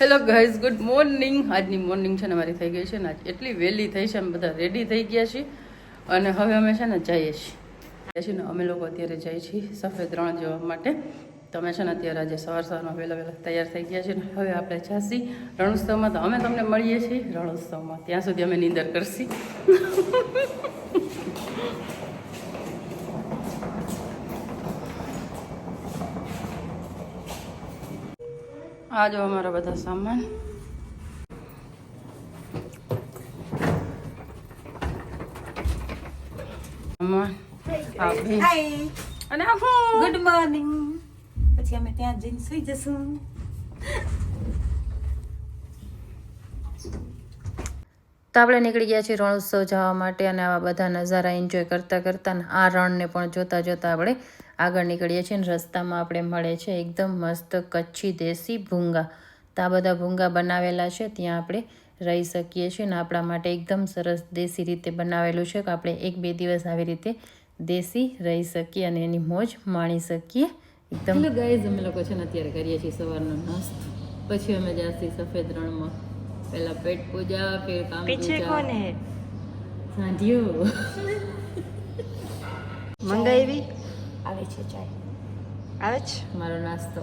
Hello guys good morning આજની morning છે ને મારી થઈ ગઈ છે ને આજ એટલી વહેલી થઈ છે, અમે બધા રેડી થઈ ગયા છીએ. અને હવે અમે છે ને જઈએ છીએ. છીએ ને અમે લોકો અત્યારે જઈએ છીએ સફેદ રણ જવા માટે. તમે છે ને અત્યારે આજે સવાર સવારમાં વહેલા વહેલા તૈયાર થઈ ગયા છે ને હવે આપણે જાસી રણોત્સવમાં તો અમે તમને મળીએ છીએ રણોત્સવમાં. ત્યાં સુધી અમે નિંદર કરશી. આ જો અમારા બધા સામાન સામાન. આ બે. હાય અને ગુડ મોર્નિંગ પછી અમે ત્યાં જઈને સુઈ જશું તો આપણે નીકળી ગયા છીએ રણોત્સવ જવા માટે અને આવા બધા નજારા એન્જોય કરતાં કરતાં ને આ રણને પણ જોતાં જોતાં આપણે આગળ નીકળીએ છીએ ને રસ્તામાં આપણે મળે છે એકદમ મસ્ત કચ્છી દેશી ભૂંગા. તો આ બધા ભૂંગા બનાવેલા છે ત્યાં આપણે રહી શકીએ છીએ ને આપણા માટે એકદમ સરસ દેશી રીતે બનાવેલું છે કે આપણે એક બે દિવસ આવી રીતે દેશી રહી શકીએ અને એની મોજ માણી શકીએ. એકદમ ગાઈઝ અમે લોકો છે ને અત્યારે કરીએ છીએ સવારનો નાસ્તો. પછી અમે જાસી સફેદ રણમાં. પહેલા પેટ પૂજા ફેર કામ પીછે કોણ હે? સાંઢિયો. મંગાવી આવે છે ચાય આવે છે મારો નાસ્તો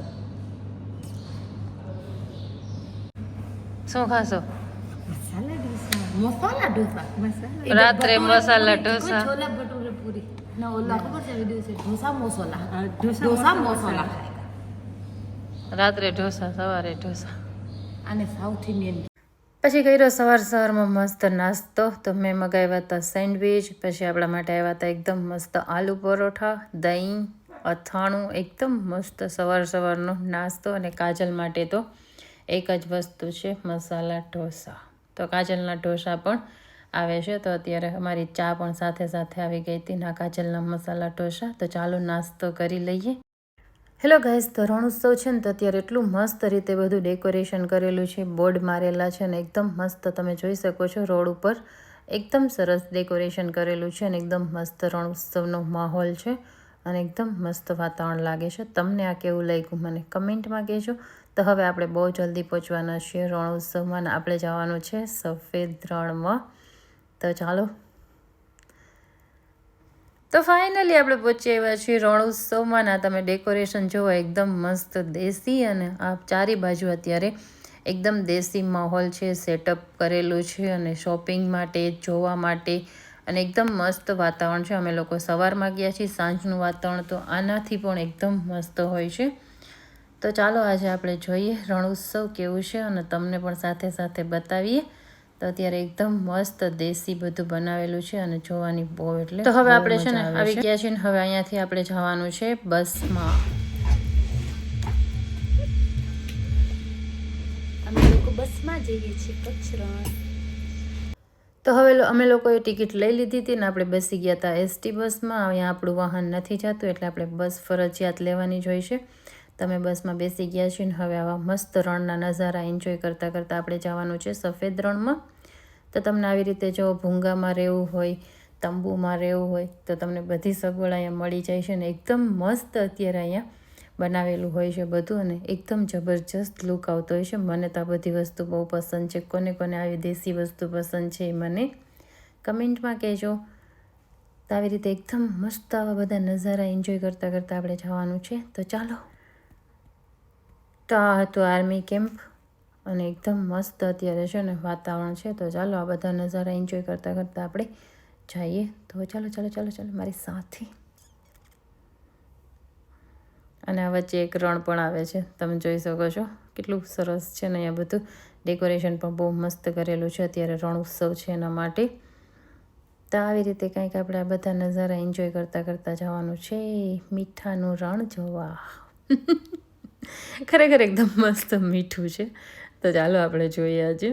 શું ખાશો મસાલા ઢોસા રાત્રે મસાલા ઢોસા છોલા ભટુરે પૂરી ના ઓલા ખબર છે વિડિયો છે ઢોસા મસાલા ઢોસા મસાલા રાત્રે ઢોસા સવારે ઢોસા અને સાઉથ ઇન્ડિયન પછી કર્યો સવાર સવારમાં મસ્ત નાસ્તો. તો મેં મગાવ્યા હતા સેન્ડવિચ, પછી આપણા માટે આવ્યા હતા એકદમ મસ્ત આલુ પરોઠા, દહીં, અથાણું, એકદમ મસ્ત સવાર સવારનો નાસ્તો અને કાજલ માટે તો એક જ વસ્તુ છે, મસાલા ઢોસા. તો કાજલના ઢોસા પણ આવે છે. તો અત્યારે અમારી ચા પણ સાથે સાથે આવી ગઈ હતી ના કાજલના મસાલા ઢોસા. તો ચાલો નાસ્તો કરી લઈએ. હેલો ગાઈઝ ધોરણ ઉત્સવ છે ને તો અત્યારે એટલું મસ્ત રીતે બધું ડેકોરેશન કરેલું છે. બોર્ડ મારેલા છે ને એકદમ મસ્ત તમે જોઈ શકો છો રોડ ઉપર. એકદમ સરસ ડેકોરેશન કરેલું છે અને એકદમ મસ્ત રણ ઉત્સવનો માહોલ છે અને એકદમ મસ્ત વાતાવરણ લાગે છે. તમને આ કેવું લાગ્યું મને કમેન્ટમાં કહેજો. તો હવે આપણે બહુ જલ્દી પહોંચવાના છીએ રણોત્સવમાં અને આપણે જવાનું છે સફેદ રણમાં. તો ચાલો તો ફાઇનલી આપણે પહોંચી આવ્યા છીએ રણોત્સવમાં ના તમે ડેકોરેશન જુઓ એકદમ મસ્ત દેશી અને આ ચારે બાજુ અત્યારે એકદમ દેશી માહોલ છે સેટઅપ કરેલું છે અને શોપિંગ માટે, જોવા માટે અને એકદમ મસ્ત વાતાવરણ છે. અમે લોકો સવારમાં ગયા છીએ, સાંજનું વાતાવરણ તો આનાથી પણ એકદમ મસ્ત હોય છે. તો ચાલો આજે આપણે જોઈએ રણ ઉત્સવ કેવું છે અને તમને પણ સાથે સાથે બતાવીએ. તો અત્યારે એકદમ મસ્ત દેશી બધું બનાવેલું છે અને જોવાની બહુ એટલે તો હવે આપણે છે ને આવી ગયા છે ને હવે અહીંયાથી આપણે જવાનું છે બસમાં. અમે લોકો બસમાં જઈએ છીએ કચ્છ તો હવે અમે લોકોએ ટિકિટ લઈ લીધી હતી ને આપણે બેસી ગયા હતા એસટી બસમાં. અહીંયા આપણું વાહન નથી જતું એટલે આપણે બસ ફરજિયાત લેવાની જોઈશે છે. તમે બસમાં બેસી ગયા છીએ ને હવે આવા મસ્ત રણના નજારા એન્જોય કરતાં કરતાં આપણે જવાનું છે સફેદ રણમાં. તો તમને આવી રીતે જો ભૂંગામાં રહેવું હોય, તંબુમાં રહેવું હોય, તો તમને બધી સગવડ અહીંયા મળી જાય છે ને એકદમ મસ્ત અત્યારે અહીંયા બનાવેલું હોય છે બધું અને એકદમ જબરજસ્ત લુક આવતો હોય છે. મને તો આ બધી વસ્તુ બહુ પસંદ છે. કોને કોને આવી દેશી વસ્તુ પસંદ છે એ મને કમેન્ટમાં કહેજો. તો આવી રીતે એકદમ મસ્ત આવા બધા નજારા એન્જોય કરતાં કરતાં આપણે જવાનું છે. તો ચાલો તો આ હતું આર્મી કેમ્પ અને એકદમ મસ્ત અત્યારે છે ને વાતાવરણ છે. તો ચાલો આ બધા નજારા એન્જોય કરતાં કરતાં આપણે જઈએ. તો ચાલો ચાલો ચાલો ચાલો, મારી સાથે. અને આ વચ્ચે એક રણ પણ આવે છે. તમે જોઈ શકો છો. કેટલું સરસ છે ને અહીંયા બધું. ડેકોરેશન પણ બહુ મસ્ત કરેલું છે. અત્યારે રણ ઉત્સવ છે એના માટે. તો આવી રીતે કંઈક આપણે આ બધા નજારા એન્જોય કરતાં કરતાં જવાનું છે. મીઠાનું રણ જોવા. ખરેખર એકદમ મસ્ત મીઠું છે. તો ચાલો આપણે જોઈએ આજે.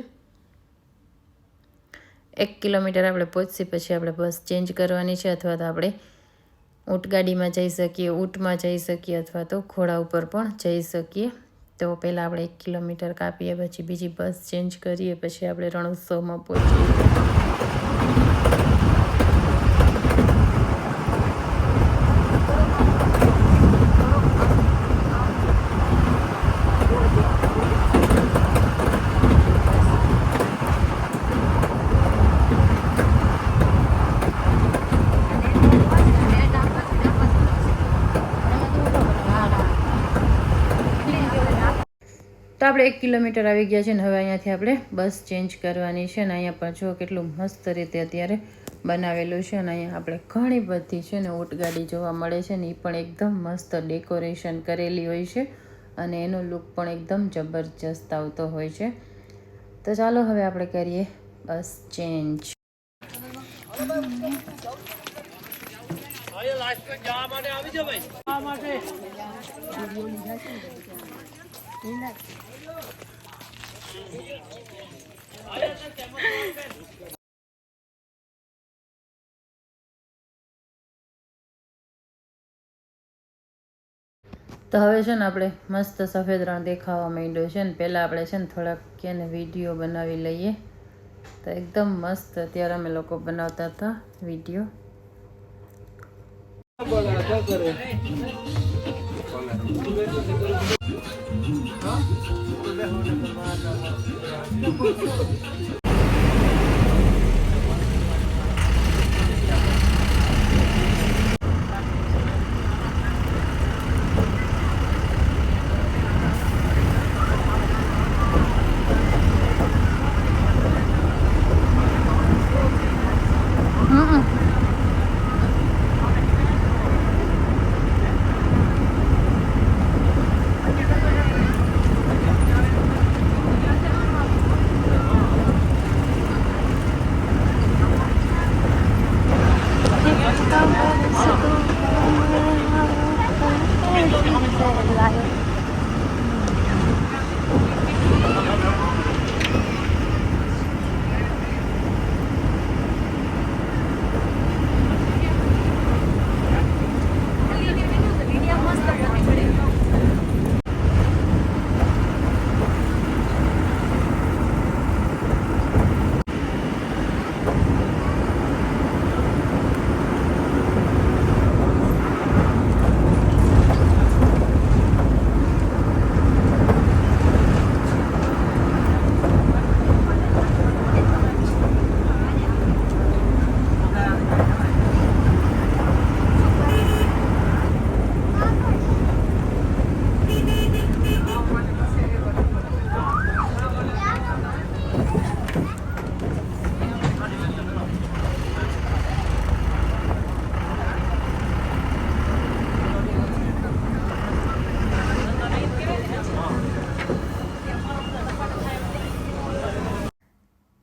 એક કિલોમીટર આપણે પહોંચી પછી આપણે બસ ચેન્જ કરવાની છે અથવા તો આપણે ઊંટગાડીમાં જઈ શકીએ, ઊંટમાં જઈ શકીએ અથવા તો ઘોડા ઉપર પણ જઈ શકીએ. તો પહેલાં આપણે એક કિલોમીટર કાપીએ, પછી બીજી બસ ચેન્જ કરીએ, પછી આપણે રણોત્સવમાં પહોંચીએ તો આપણે એક કિલોમીટર આવી ગયા છે ને હવે અહીંયાથી આપણે બસ ચેન્જ કરવાની છે ને અહીંયા પણ જો કેટલું મસ્ત રીતે અત્યારે બનાવેલું છે અને અહીંયા આપણે ઘણી બધી છે ને ઊંટગાડી જોવા મળે છે ને એ પણ એકદમ મસ્ત ડેકોરેશન કરેલી હોય છે અને એનો લુક પણ એકદમ જબરજસ્ત આવતો હોય છે. તો ચાલો હવે આપણે કરીએ બસ ચેન્જ તો હવે છે ને આપણે મસ્ત સફેદ રણ દેખાવા માંડ્યો છે ને. પહેલાં આપણે છે ને થોડાક કે વીડિયો બનાવી લઈએ. તો એકદમ મસ્ત અત્યારે અમે લોકો બનાવતા હતા વીડિયો. Hã?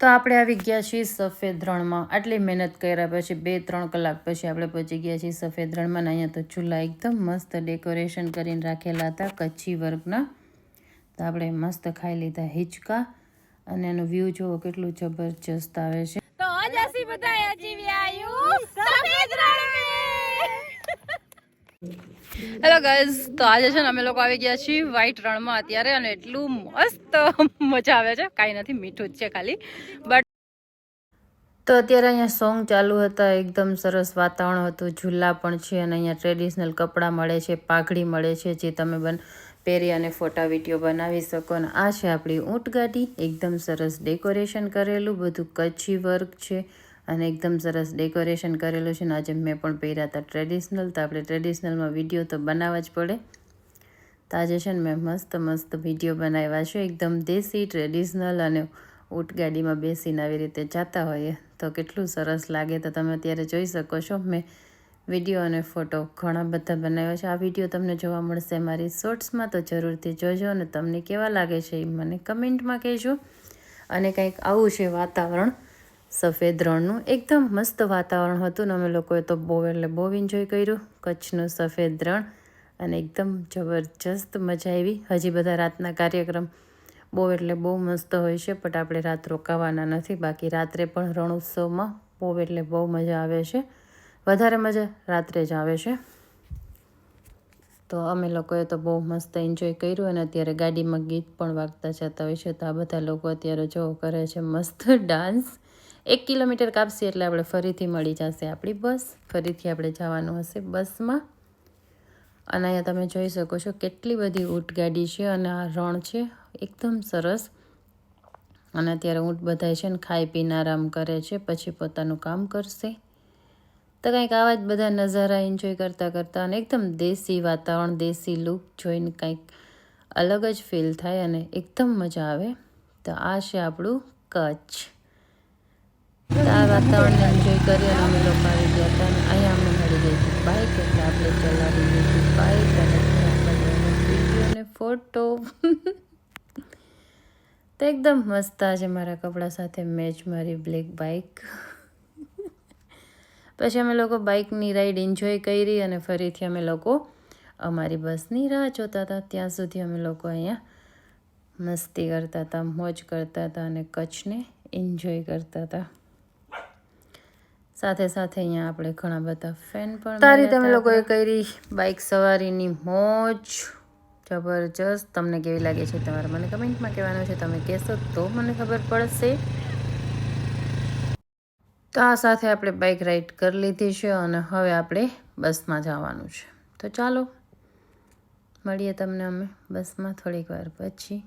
આપણે આવી ગયા છીએ સફેદ રણમાં. આટલી મહેનત કર્યા પછી બે, ત્રણ કલાક પછી આપણે પહોંચી ગયા છીએ સફેદ રણમાં ને અહીંયા તો ચૂલા એકદમ મસ્ત ડેકોરેશન કરીને રાખેલા હતા કચ્છી વર્ગના. તો આપણે મસ્ત ખાઈ લીધા હિંચકા અને એનો વ્યૂ જોવો કેટલું જબરજસ્ત આવે છે. તો આજ આસી બધાએ જીવી આયું. સફેદ રણ હેલો ગાઈઝ તો આજે છે ને અમે લોકો આવી ગયા છીએ વ્હાઈટ રણમાં અત્યારે અને એટલું મસ્ત મજા આવે છે. કાંઈ નથી, મીઠું જ છે ખાલી. બટ તો અત્યારે અહીંયા સોંગ ચાલુ હતા. એકદમ સરસ વાતાવરણ હતું. ઝૂલા પણ છે અને અહીંયા ટ્રેડિશનલ કપડાં મળે છે, પાઘડી મળે છે, જે તમે બન, પહેરી અને ફોટા વીડિયો બનાવી શકો. અને આ છે આપણી ઊંટગાડી એકદમ સરસ ડેકોરેશન કરેલું. બધું કચ્છી વર્ક છે. અને એકદમ સરસ ડેકોરેશન કરેલું છે ને આજે મેં પણ પહેર્યા હતા ટ્રેડિશનલ. તો આપણે ટ્રેડિશનલમાં વીડિયો તો બનાવવા જ પડે. તો આજે છે ને મેં મસ્ત મસ્ત વીડિયો બનાવ્યા છે. એકદમ દેશી, ટ્રેડિશનલ અને ઊંટગાડીમાં બેસીને આવી રીતે જતા હોઈએ તો કેટલું સરસ લાગે. તો તમે અત્યારે જોઈ શકો છો, મેં વીડિયો અને ફોટો ઘણા બધા બનાવ્યા છે. આ વીડિયો તમને જોવા મળશે મારી શોર્ટ્સમાં. તો જરૂરથી જોજો અને તમને કેવા લાગે છે એ મને કમેન્ટમાં કહેજો. અને કંઈક આવું છે વાતાવરણ. સફેદ રણનું એકદમ મસ્ત વાતાવરણ હતું ને અમે લોકોએ તો બહુ, એટલે બહુ એન્જોય કર્યું. કચ્છનું સફેદ રણ અને એકદમ જબરજસ્ત મજા આવી. હજી બધા રાતના કાર્યક્રમ બહુ, એટલે બહુ મસ્ત હોય છે, બટ આપણે રાત રોકાવાના નથી. બાકી રાત્રે પણ રણ ઉત્સવમાં બહુ, એટલે બહુ મજા આવે છે. વધારે મજા રાત્રે જ આવે છે. તો અમે લોકોએ તો બહુ મસ્ત એન્જોય કર્યું અને અત્યારે ગાડીમાં ગીત પણ વાગતા જતા હોય છે. તો આ બધા લોકો અત્યારે જો કરે છે મસ્ત ડાન્સ એક કિલોમીટર કાપશે એટલે આપણે ફરીથી મળી જશે આપણી બસ. ફરીથી આપણે જવાનું હશે બસમાં. અને અહીંયા તમે જોઈ શકો છો કેટલી બધી ઊંટગાડી છે અને આ રણ છે. એકદમ સરસ. અને અત્યારે ઊંટ બધાય છે ને ખાઈ પીને આરામ કરે છે, પછી પોતાનું કામ કરશે. તો કંઈક આવા જ બધા નજારા એન્જોય કરતાં કરતાં અને એકદમ દેશી વાતાવરણ, દેશી લુક જોઈને કંઈક અલગ જ ફીલ થાય અને એકદમ મજા આવે. તો આ છે આપણું કચ્છ. આ વાતાવરણને એન્જોય કરી અને અમે લોકો આવી ગયા હતા અને અહીંયા અમે મળી ગઈ હતી બાઇક એટલે આપણે ચલાવી લીધી બાઇક અને વીડિયો અને ફોટો તો એકદમ મસ્ત આજે મારા કપડાં સાથે મેચ મારી બ્લેક બાઇક પછી અમે લોકો બાઇકની રાઈડ એન્જોય કરી અને ફરીથી અમે લોકો અમારી બસની રાહ જોતા હતા. ત્યાં સુધી અમે લોકો અહીંયા મસ્તી કરતા હતા, મોજ કરતા હતા અને કચ્છને એન્જોય કરતા હતા. સાથે સાથે અહીંયા આપણે ઘણા બધા ફેન પણ તારી તમે લોકોએ કરી બાઇક સવારીની મોજ. જબરજસ્ત. તમને કેવી લાગે છે તમારે મને કમેન્ટમાં કહેવાનું છે. તમે કહેશો તો મને ખબર પડશે. તો આ સાથે આપણે બાઇક રાઈડ કરી લીધી છે અને હવે આપણે બસમાં જવાનું છે. તો ચાલો મળીએ તમને અમે બસમાં થોડીક વાર પછી.